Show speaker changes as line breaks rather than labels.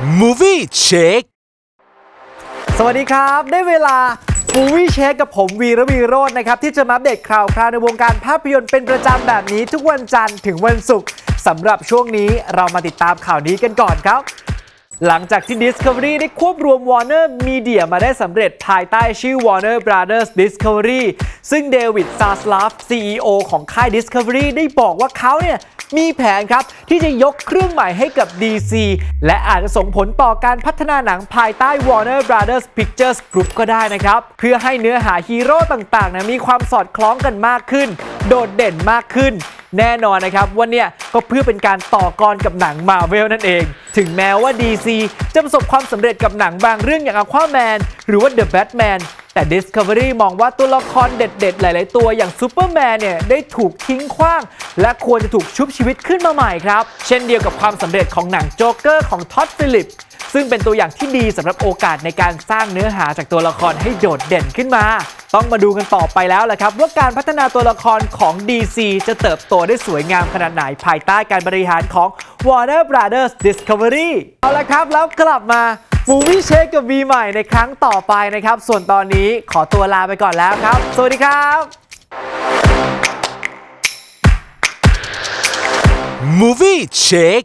Movie Check
สวัสดีครับ ได้เวลา Movie Check กับผมวีระวีโรจน์นะครับ ที่จะมาอัปเดตข่าวคราวในวงการภาพยนตร์เป็นประจำแบบนี้ทุกวันจันทร์ถึงวันศุกร์สำหรับช่วงนี้เรามาติดตามข่าวนี้กันก่อนครับ หลังจากที่ Discovery ได้ควบรวม Warner Media มาได้สำเร็จภายใต้ชื่อ Warner Brothers Discovery ซึ่งเดวิดซาสลาฟ CEO ของค่าย Discovery ได้บอกว่าเขาเนี่ยมีแผนครับ ที่จะยกเครื่องใหม่ให้กับ DC และอาจจะส่งผลต่อการพัฒนาหนังภายใต้ Warner Brothers Pictures Group ก็ได้นะครับ เพื่อให้เนื้อหาฮีโร่ต่างๆนะมีความสอดคล้องกันมากขึ้น โดดเด่นมากขึ้น แน่นอนนะครับว่าเนี่ยก็เพื่อเป็นการต่อกรกับหนังมาเวลนั่นเอง ถึงแม้ว่า DC จะประสบความสำเร็จกับหนังบางเรื่องอย่าง Aquaman หรือว่า The Batman แต่ Discovery มองว่าตัวละครเด็ดๆ หลาย ๆ ตัวอย่าง Superman เนี่ยได้ถูกทิ้งขว้าง และควรจะถูกชุบชีวิตขึ้นมาใหม่ครับ เช่นเดียวกับความสำเร็จของหนังโจ๊กเกอร์ของท็อดฟิลิป ซึ่งเป็นตัวอย่างที่ดีสำหรับโอกาสในการสร้างเนื้อหาจากตัวละครให้โดดเด่นขึ้นมา ต้องมาดูกันต่อไปแล้วแหละครับว่าการพัฒนาตัวละครของ DC จะเติบโตได้สวยงามขนาดไหนภายใต้การบริหารของ Warner Brothers Discovery เอาละครับแล้วกลับมา Movie Check กับ V ใหม่ในครั้งต่อไปนะครับ ส่วนตอนนี้ขอตัวลาไปก่อนแล้วครับ สวัสดีครับ
Movie Check